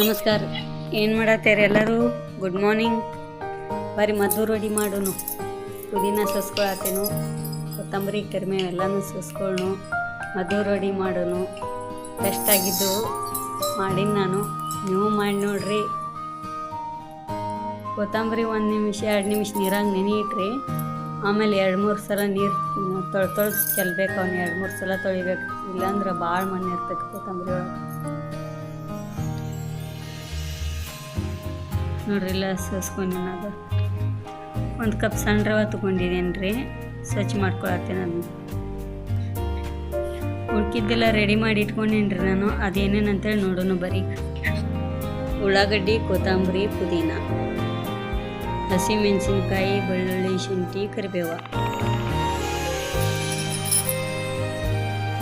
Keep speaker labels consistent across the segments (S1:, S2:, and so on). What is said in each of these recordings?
S1: ನಮಸ್ಕಾರ. ಏನು ಮಾಡತ್ತೀರಿ ಎಲ್ಲರೂ? ಗುಡ್ ಮಾರ್ನಿಂಗ್ ಬರೀ ಮದ್ದು ರೆಡಿ ಮಾಡೋನು. ಪುದೀನ ಸಸ್ಕೊಳತ್ತೇನು ಕೊತ್ತಂಬರಿ ಕರಿಮೆ ಎಲ್ಲನೂ ಸೋಸ್ಕೊಳ್ಳು ಮದ್ದು ರೆಡಿ ಮಾಡೋನು. ಬೆಸ್ಟ್ ಆಗಿದ್ದು ಮಾಡೀನಿ ನಾನು. ನೀವು ಮಾಡಿ ನೋಡ್ರಿ. ಕೊತ್ತಂಬರಿ ಒಂದು ನಿಮಿಷ, ಎರಡು ನಿಮಿಷ ನೀರಾಗ ನೆನೆ ಇಟ್ರಿ ಆಮೇಲೆ ಎರಡು ಮೂರು ಸಲ ನೀರು ತೊಳೆ ತೊಳೆದು ಚೆಲ್ಬೇಕು ಅವ್ನು. ಎರಡು ಮೂರು ಸಲ ತೊಳಿಬೇಕು. ಇಲ್ಲಾಂದ್ರೆ ಭಾಳ ಮಣ್ಣು ಇರ್ತೈತೆ ಕೊತ್ತಂಬರಿ ಒಳಗೆ. ನೋಡ್ರಿ ಇಲ್ಲ ಸೋಸ್ಕೊಂಡು ಅದು ಒಂದು ಕಪ್ ಸಣ್ಣ ರವೆ ತೊಗೊಂಡಿದ್ದೇನೆ ರೀ ಸ್ವಚ್ಛ ಮಾಡ್ಕೊಳತ್ತೇನೆ ಅದನ್ನ. ಉಳ್ಕಿದ್ದೆಲ್ಲ ರೆಡಿ ಮಾಡಿ ಇಟ್ಕೊಂಡೇನಿ ರೀ ನಾನು, ಅದೇನೇನು ಅಂತೇಳಿ ನೋಡೋಣ ಬರೀ. ಉಳ್ಳಾಗಡ್ಡಿ, ಕೊತ್ತಂಬರಿ, ಪುದೀನ. ಹಸಿಮೆಣಸಿನ್ಕಾಯಿ, ಬೆಳ್ಳುಳ್ಳಿ, ಶುಂಠಿ, ಕರಿಬೇವ.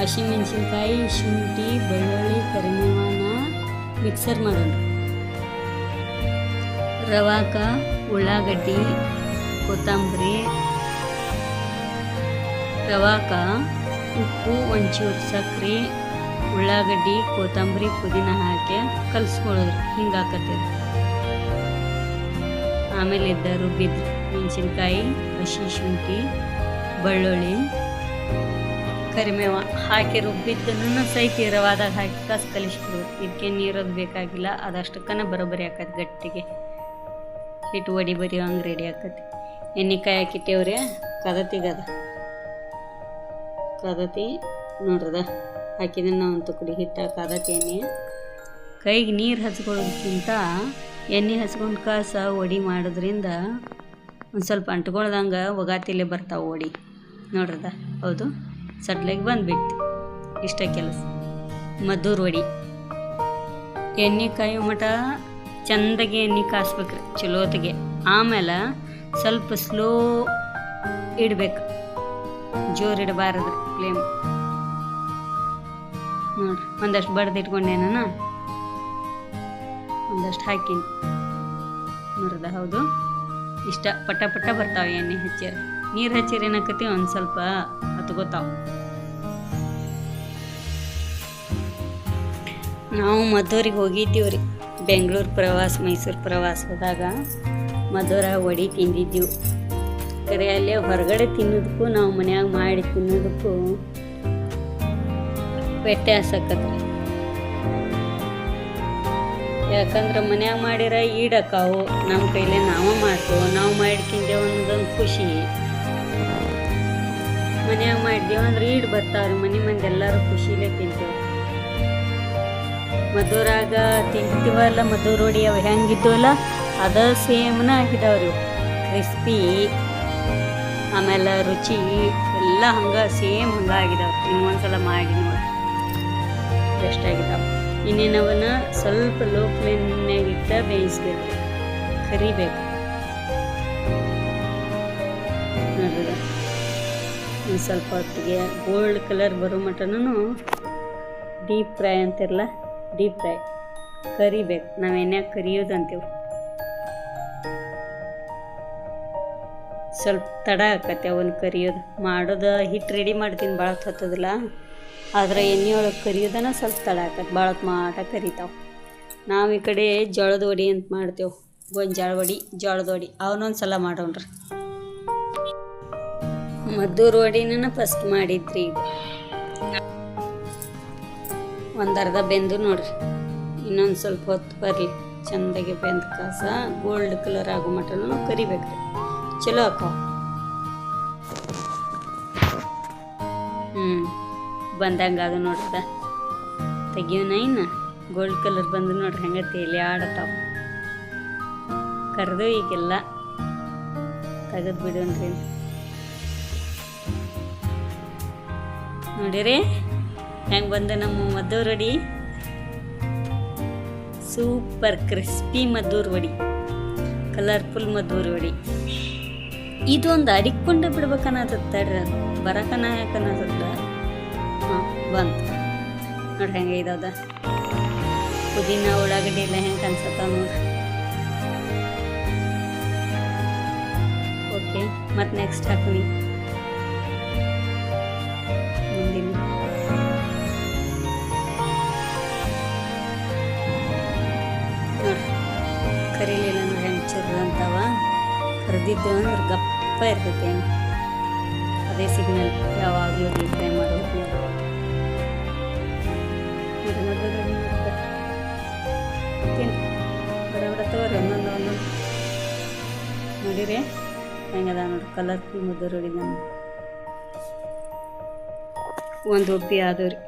S1: ಹಸಿಮೆಣಸಿನ್ಕಾಯಿ, ಶುಂಠಿ, ಬೆಳ್ಳುಳ್ಳಿ, ಕರಿಬೇವನ ಮಿಕ್ಸರ್ ಮಾಡೋಣ. ರವಾಕ, ಉಳ್ಳಾಗಡ್ಡಿ, ಕೊತ್ತಂಬರಿ, ರವಾಕ, ಉಪ್ಪು, ಒಂಚೂರು ಸಕ್ರೆ ಉಳ್ಳಾಗಡ್ಡಿ, ಕೊತ್ತಂಬರಿ, ಪುದೀನ ಹಾಕಿ ಕಲಿಸ್ಕೊಳ್ಳೋದ್ರಿ ಹಿಂಗೆ ಹಾಕತ್ತೀರಿ ಆಮೇಲೆ ಇದ್ದ ರುಬ್ಬಿದ್ದು ಮೆಣಸಿನ್ಕಾಯಿ, ಹಸಿ ಶುಂಠಿ, ಬೆಳ್ಳುಳ್ಳಿ, ಕರಿಮೇವ ಹಾಕಿ ರುಬ್ಬಿದ್ದನ್ನು ಸಹಿತ ರವಾದಾಗ ಹಾಕಿ ಕಸ್ ಕಲಿಸ್ಬಿಡೋದು ಇದಕ್ಕೆ ನೀರೋದು ಬೇಕಾಗಿಲ್ಲ, ಅದಷ್ಟಕ್ಕನ ಬರೋಬ್ಬರಿ ಆಕತಿ ಗಟ್ಟಿಗೆ. ಹಿಟ್ಟು ಒಡಿ ಬರಿ ಹಂಗೆ ರೆಡಿ ಆಕತಿ ಎಣ್ಣೆ ಕಾಯಿ ಹಾಕಿಟ್ಟೇವ್ರಿ ಕದತಿಗದ ಕದತಿ, ನೋಡ್ರದ ಹಾಕಿದ್ರೆ ನಾವು ಒಂದು ತುಕಡಿ ಹಿಟ್ಟು, ಕದತಿ ಎಣ್ಣೆ. ಕೈಗೆ ನೀರು ಹಚ್ಕೊಳ್ಳೋದಕ್ಕಿಂತ ಎಣ್ಣೆ ಹಚ್ಕೊಂಡು ಕಾಸ ಒಡಿ ಮಾಡೋದ್ರಿಂದ ಒಂದು ಸ್ವಲ್ಪ ಅಂಟ್ಕೊಳ್ದಂಗೆ ಒಗಾತಿಲೆ ಬರ್ತಾವೆ ಒಡಿ. ನೋಡ್ರದ? ಹೌದು? ಸಡ್ಲಿಗೆ ಬಂದುಬಿಡ್ತು. ಇಷ್ಟ ಕೆಲಸ. ಮದ್ದೂರು ಒಡಿ. ಎಣ್ಣೆ ಕಾಯೋ ಮಟ ಚಂದಗೆ ಎಣ್ಣೆ ಕಾಸ್ಬೇಕ್ರಿ ಚಲೋತ್ತಿಗೆ ಆಮೇಲೆ ಸ್ವಲ್ಪ ಸ್ಲೋ ಇಡ್ಬೇಕು. ಜೋರು ಇಡಬಾರದು ಫ್ಲೇಮ್ ನೋಡ್ರಿ ಒಂದಷ್ಟು ಬಡ್ದು ಇಟ್ಕೊಂಡೇನ ಒಂದಷ್ಟು ಹಾಕೀನಿ. ನೋಡ್ರದ ಹೌದು? ಇಷ್ಟ ಪಟ ಪಟ ಬರ್ತಾವೆ ಎಣ್ಣೆ ಹಚ್ಚಿರ. ನೀರು ಹಚ್ಚಿರ ಏನಾಕತಿ ಒಂದು ಸ್ವಲ್ಪ ಹತ್ಕೋತಾವ. ನಾವು ಮದ್ದೂರಿಗೆ ಹೋಗಿದ್ದೀವಿ ರೀ ಬೆಂಗಳೂರು ಪ್ರವಾಸ, ಮೈಸೂರು ಪ್ರವಾಸ ಹೋದಾಗ ಮಧುರ ವಡಿ ತಿಂದಿದ್ದೆವು. ಕರೆ ಅಲ್ಲೇ ಹೊರಗಡೆ ತಿನ್ನೋದಕ್ಕೂ ನಾವು ಮನ್ಯಾಗ ಮಾಡಿ ತಿನ್ನೋದಕ್ಕೂ ವ್ಯತ್ಯಾಸ ಯಾಕಂದ್ರೆ ಮನ್ಯಾಗ ಮಾಡಿರ ಈಡಕ್ಕಾವು ನಮ್ಮ ಕೈಲೇ ನಾವು ಮಾಡ್ತೇವೆ, ನಾವು ಮಾಡಿ ತಿಂದೇವು ಅನ್ನೋದೊಂದು ಖುಷಿ. ಮನ್ಯಾಗ ಮಾಡಿದೇವು ಅಂದ್ರೆ ಈಡ್ ಬರ್ತಾವ್ರಿ, ಮನೆ ಮಂದಿ ಎಲ್ಲರೂ ಖುಷಿಲೇ ತಿಂತೇವೆ ಮದ್ದೂರಾಗ ತಿಂತೀವಲ್ಲ ಮದ್ದೂರು ರೊಡಿ ಅವು ಹೆಂಗಿದ್ದವಲ್ಲ ಅದ ಸೇಮ್ನ ಆಗಿದಾವ್ರಿ ಕ್ರಿಸ್ಪಿ ಆಮೇಲೆ ರುಚಿ, ಎಲ್ಲ ಹಂಗೆ ಸೇಮ್ ಹಂಗೆ ಆಗಿದಾವೆ. ಇನ್ನೊಂದ್ಸಲ ಮಾಡಿ ನೋಡಿ ಬೆಸ್ಟ್ ಆಗಿದಾವೆ. ಇನ್ನೇನವನ್ನ ಸ್ವಲ್ಪ ಲೋ ಫ್ಲೇಮ್ನಾಗ ಇಟ್ಟ ಬೇಯಿಸ್ಬೇಕು. ಕರಿಬೇಕು. ಒಂದು ಸ್ವಲ್ಪ ಹೊತ್ತಿಗೆ ಗೋಲ್ಡ್ ಕಲರ್ ಬರೋ ಮಟನೂ ಡೀಪ್ ಫ್ರೈ ಅಂತಿರಲ್ಲ ಡೀಪ್ ಫ್ರೈ ಕರಿಬೇಕು. ನಾವು ಎಣ್ಣೆ ಕರಿಯೋದು ಅಂತೀವಿ ಸ್ವಲ್ಪ ತಡ ಆಕತ್ತೆ ಅವನ್ನ ಕರಿಯೋದು. ಮಾಡೋದು ಹಿಟ್ಟು ರೆಡಿ ಮಾಡ್ತೀನಿ. ಭಾಳ ಹೊತ್ತದಿಲ್ಲ. ಆದ್ರೆ ಎಣ್ಣೆ ಒಳಗೆ ಕರಿಯೋದನ ಸ್ವಲ್ಪ ತಡ ಆಕತ್ತೆ. ಭಾಳ ಮಾಟ ಕರಿತಾವೆ. ನಾವು ಈ ಕಡೆ ಜೋಳದ ವಡಿ ಅಂತ ಮಾಡ್ತೇವೆ. ಗೊಂಜಾಳ ವಡಿ, ಜೋಳದ ವಡಿ. ಅವನೊಂದು ಸಲ ಮಾಡೋಣ್ರಿ. ಮದ್ದೂರು ವಡಿನ ಫಸ್ಟ್ ಮಾಡಿದ್ರಿ ಒಂದು ಬೆಂದು ನೋಡ್ರಿ. ಇನ್ನೊಂದು ಸ್ವಲ್ಪ ಹೊತ್ತು ಬರಲಿ. ಚೆಂದಾಗಿ ಬೆಂದ ಕಾಸ ಗೋಲ್ಡ್ ಕಲರ್ ಆಗೋ ಮಟನು ಕರಿಬೇಕ್ರಿ. ಚಲೋ ಅಕ್ಕ. ಹ್ಞೂ ಬಂದಂಗೆ ಅದು ನೋಡ್ರದ ತೆಗಿಯೋಣ ಇನ್ನು? ಗೋಲ್ಡ್ ಕಲರ್ ಬಂದು ನೋಡ್ರಿ ಹೆಂಗೆ ತೇಲಿ ಆಡತಾವ. ಕರೆದು ಈಗೆಲ್ಲ ತೆಗೆದು ಬಿಡೋಣ್ರಿ. ನೋಡಿರಿ? ಹೆಂಗೆ ಬಂದ ನಮ್ಮ Maddur vada super crispy Maddur vada colourful Maddur vada ಇದೊಂದು ಅಡಿಕ್ಕೊಂಡೆ ಬಿಡ್ಬೇಕನ್ನತ್ತ ತಡ್ರಿ ಬರಕನ ಯಾಕನ್ನತ್ತ ಹಾಂ ಬಂತು ನೋಡ್ರಿ ಹೆಂಗೆ ಇದಾದ ಪುದೀನ ಉಳ್ಳಾಗಡ್ಡಿ ಎಲ್ಲ ಹೆಂಗೆ ಅನ್ಸತ್ತ ನೋಡ್ರಿ ಓಕೆ ಮತ್ತು ನೆಕ್ಸ್ಟ್ ಹಾಕಿ ಕರೆದಿದ್ದು ಅಂದ್ರೆ ಗಪ್ಪ ಇರ್ತೈತೆ. ಅದೇ ಸಿಗ್ನಲ್ ಯಾವಾಗಲೂ ಟ್ರೈ ಮಾಡಬೇಕು ಬಡ ಬಡ ತೋರಿ, ಒಂದೊಂದು ಒಂದೊಂದು. ನೋಡಿರಿ? ಹೆಂಗದ ನೋಡಿ ಕಲರ್ ಮುದ್ದೆ ನೋಡಿ ನಾನು. ಒಂದು ಒಬ್ಬಿ ಆದವ್ರಿ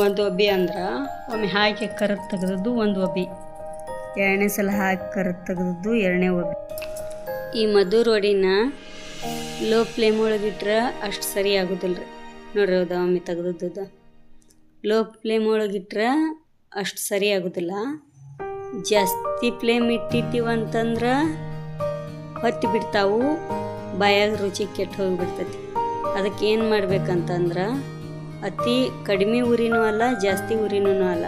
S1: ಒಂದು ಒಬ್ಬಿ ಅಂದ್ರೆ ಒಮ್ಮೆ ಹಾಕಿ ಕರದ್ ತೆಗೆದದ್ದು ಒಂದು ಒಬ್ಬಿ. ಎರಡನೇ ಸಲ ಹಾಕಿ ಕರದ್ ತೆಗೆದದ್ದು ಎರಡನೇ ಒಬ್ಬಿ. ಈ ಮಧು ರೋಡಿನ ಲೋ ಫ್ಲೇಮ್ ಒಳಗಿಟ್ರೆ ಅಷ್ಟು ಸರಿ ಆಗೋದಿಲ್ಲ ರೀ ನೋಡ್ರಿ ಹೌದ ಒಮ್ಮೆ ತೆಗೆದದ್ದು ಲೋ ಫ್ಲೇಮ್ ಒಳಗಿಟ್ರೆ ಅಷ್ಟು ಸರಿ ಆಗೋದಿಲ್ಲ. ಜಾಸ್ತಿ ಫ್ಲೇಮ್ ಇಟ್ಟಿದ್ದೀವಂತಂದ್ರೆ ಹೊತ್ತಿ ಬಿಡ್ತಾವು, ಬಾಯಾಗ ರುಚಿ ಕೆಟ್ಟು ಹೋಗಿಬಿಡ್ತೈತಿ ಅದಕ್ಕೆ ಏನು ಮಾಡ್ಬೇಕಂತಂದ್ರೆ ಅತಿ ಕಡಿಮೆ ಉರಿನೂ ಅಲ್ಲ, ಜಾಸ್ತಿ ಉರಿನೂ ಅಲ್ಲ.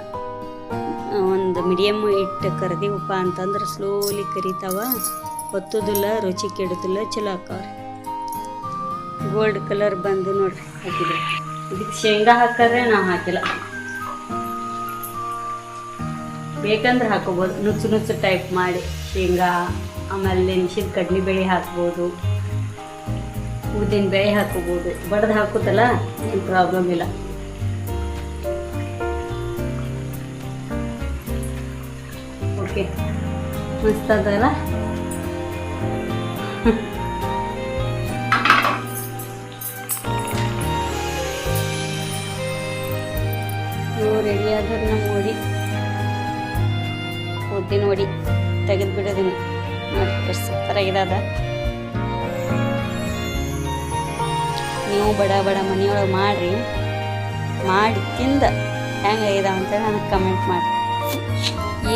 S1: ಒಂದು ಮೀಡಿಯಮ್ ಇಟ್ಟು ಕರ್ದೀವಪ್ಪ ಅಂತಂದ್ರೆ ಸ್ಲೋಲಿ ಕರಿತಾವ. ಹೊತ್ತೋದಿಲ್ಲ ರುಚಿ ಕೆಡುದಿಲ್ಲ, ಚಲೋ ಹಾಕವ್ರಿ ಗೋಲ್ಡ್ ಕಲರ್ ಬಂದು ನೋಡ್ರಿ, ಹಾಕಿದ್ರೆ. ಇದಕ್ಕೆ ಶೇಂಗಾ ಹಾಕಿದ್ರೆ ನಾವು ಹಾಕಿಲ್ಲ. ಬೇಕಂದ್ರೆ ಹಾಕೋಬೋದು. ನುಚ್ಚು ನುಚ್ಚು ಟೈಪ್ ಮಾಡಿ ಶೇಂಗಾ, ಆಮೇಲೆ ನೆನ್ಸಿದ ಕಡ್ಲಿಬೇಳೆ ಹಾಕ್ಬೋದು. ಉದ್ದಿನ ಬೇಳೆ ಹಾಕೋಬೋದು. ಬಡ್ದು ಹಾಕುತ್ತಲ್ಲ, ಏನು ಪ್ರಾಬ್ಲಮ್ ಇಲ್ಲ. ಓಕೆ ಮಸ್ತ್ ರೆಡಿ ಆದ್ರೆ ನೋಡಿ. ಉದ್ದಿನ ನೋಡಿ. ತೆಗೆದು ಬಿಡೋದಿನ ನೋಡಿ ಎಷ್ಟು ಸೂಪರಾಗಿದ ನೀವು ಬಡ ಬಡ ಮನೆಯೊಳಗೆ ಮಾಡಿರಿ. ಮಾಡಿ ತಿಂದ ಹೆಂಗಾಗಿದೆ ಅಂತೇಳಿ ನನಗೆ ಕಮೆಂಟ್ ಮಾಡಿ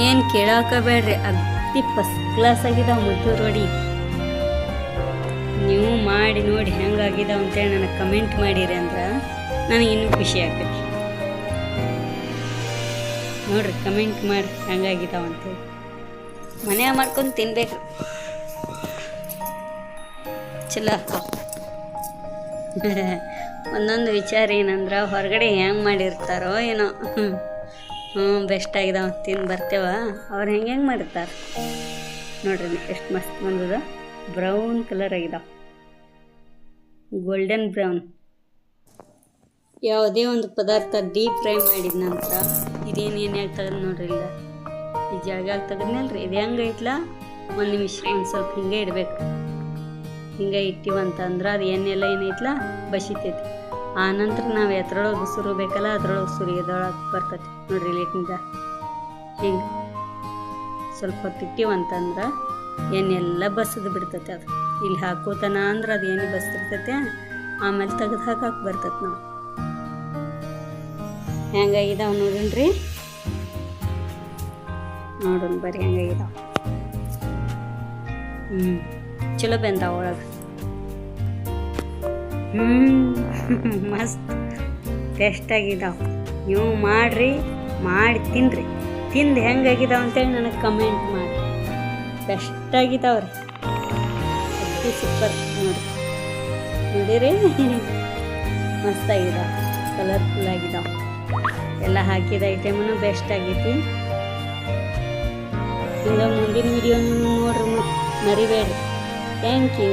S1: ಏನು ಕೇಳೋಕೆ ಬೇಡ್ರಿ ಅತಿ ಫಸ್ಟ್ ಕ್ಲಾಸ್ ಆಗಿದೆ ಮದ್ದು ರೋಡಿ. ನೀವು ಮಾಡಿ ನೋಡಿ ಹೆಂಗಾಗಿದೆ ಅಂತೇಳಿ ನನಗೆ ಕಮೆಂಟ್ ಮಾಡಿರಿ ಅಂದ್ರೆ ನನಗೆ ಇನ್ನೂ ಖುಷಿ ಆಗ್ತೈತಿ. ನೋಡ್ರಿ ಕಮೆಂಟ್ ಮಾಡಿ ಹಂಗಾಗಿದ್ದಾವಂತೇಳಿ ಮನ್ಯಾಗ ಮಾಡ್ಕೊಂಡು ತಿನ್ಬೇಕು. ಚಲೋ ಒಂದೊಂದು ವಿಚಾರ ಏನಂದ್ರೆ, ಹೊರಗಡೆ ಹೆಂಗೆ ಮಾಡಿರ್ತಾರೋ ಏನೋ. ಹ್ಞೂ ಬೆಸ್ಟ್ ಆಗಿದಾವ ತಿಂದು ಬರ್ತೇವ. ಅವ್ರು ಹೆಂಗೆ ಹೆಂಗೆ ಮಾಡಿರ್ತಾರೆ? ನೋಡ್ರಿ, ಎಷ್ಟು ಮಸ್ತ್ ಬಂದದ. ಬ್ರೌನ್ ಕಲರ್ ಆಗಿದಾವ. ಗೋಲ್ಡನ್ ಬ್ರೌನ್ ಯಾವುದೇ ಒಂದು ಪದಾರ್ಥ ಡೀಪ್ ಫ್ರೈ ಮಾಡಿದ ನಂತರ ಇದೇನು ಏನ್ಯಾಗ ತೆಗೆದು ನೋಡ್ರಿ ಇಲ್ಲ ಈ ಜಾಗ ತೆಗೆದ್ನಲ್ರಿ, ಇದು ಹೆಂಗೆ ಐತ್ಲ ಒಂದು ನಿಮಿಷ ಒಂದು ಸ್ವಲ್ಪ ಹಿಂಗೆ ಇಡಬೇಕು. ಹಿಂಗೆ ಇಟ್ಟಿವಂತಂದ್ರೆ ಅದು ಎಣ್ಣೆಲ್ಲ ಏನೈತ್ಲ ಬಸಿತೈತಿ. ಆ ನಂತರ ನಾವು ಎತ್ರೊಳಗೆ ಸುರಿಬೇಕಲ್ಲ ಅದ್ರೊಳಗೆ ಸುರಿಯೋದೊಳಗೆ ಬರ್ತೈತಿ. ನೋಡ್ರಿ ಲೇಟಿಂದ ಹಿಂಗೆ ಸ್ವಲ್ಪ ಹೊತ್ತು ಇಟ್ಟಿವಂತಂದ್ರೆ ಎಣ್ಣೆಲ್ಲ ಬಸದು ಬಿಡ್ತೈತೆ ಅದು. ಇಲ್ಲಿ ಹಾಕೋತನ ಅಂದ್ರೆ ಅದು ಎಣ್ಣೆ ಬಸ್ತಿರ್ತೈತೆ ಆಮೇಲೆ ತೆಗೆದು ಹಾಕಕ್ಕೆ ಬರ್ತೈತೆ ನಾವು ಹೆಂಗಾಗಿದಾವ ರೀ ನೋಡೋಣ ಬರ್ರಿ ಹೆಂಗಾಗಿದಾವ ಹ್ಞೂ ಚಲೋ ಬಂದಾವ ಒಳಗೆ. ಹ್ಞೂ ಮಸ್ತ್. ಟೇಸ್ಟಾಗಿದ್ದಾವ ನೀವು ಮಾಡಿರಿ, ಮಾಡಿ ತಿನ್ನಿರಿ ತಿಂದು ಹೆಂಗಾಗಿದಾವ ಅಂತೇಳಿ ನನಗೆ ಕಮೆಂಟ್ ಮಾಡಿ. ಬೆಸ್ಟಾಗಿದಾವೆ ರೀ ಸೂಪರ್ ನೋಡಿ ನೋಡಿರಿ. ಮಸ್ತಾಗಿದ್ದಾವೆ ಕಲರ್ಫುಲ್ ಆಗಿದ್ದಾವೆ ಎಲ್ಲ ಹಾಕಿದ ಐಟಮ್ನು ಬೆಸ್ಟ್ ಆಗೈತಿ. ಹಿಂಗೆ ಮುಂದಿನ ವಿಡಿಯೋ ನೋಡ್ರಿ ಮರಿಬೇಡ್ರಿ. Thank you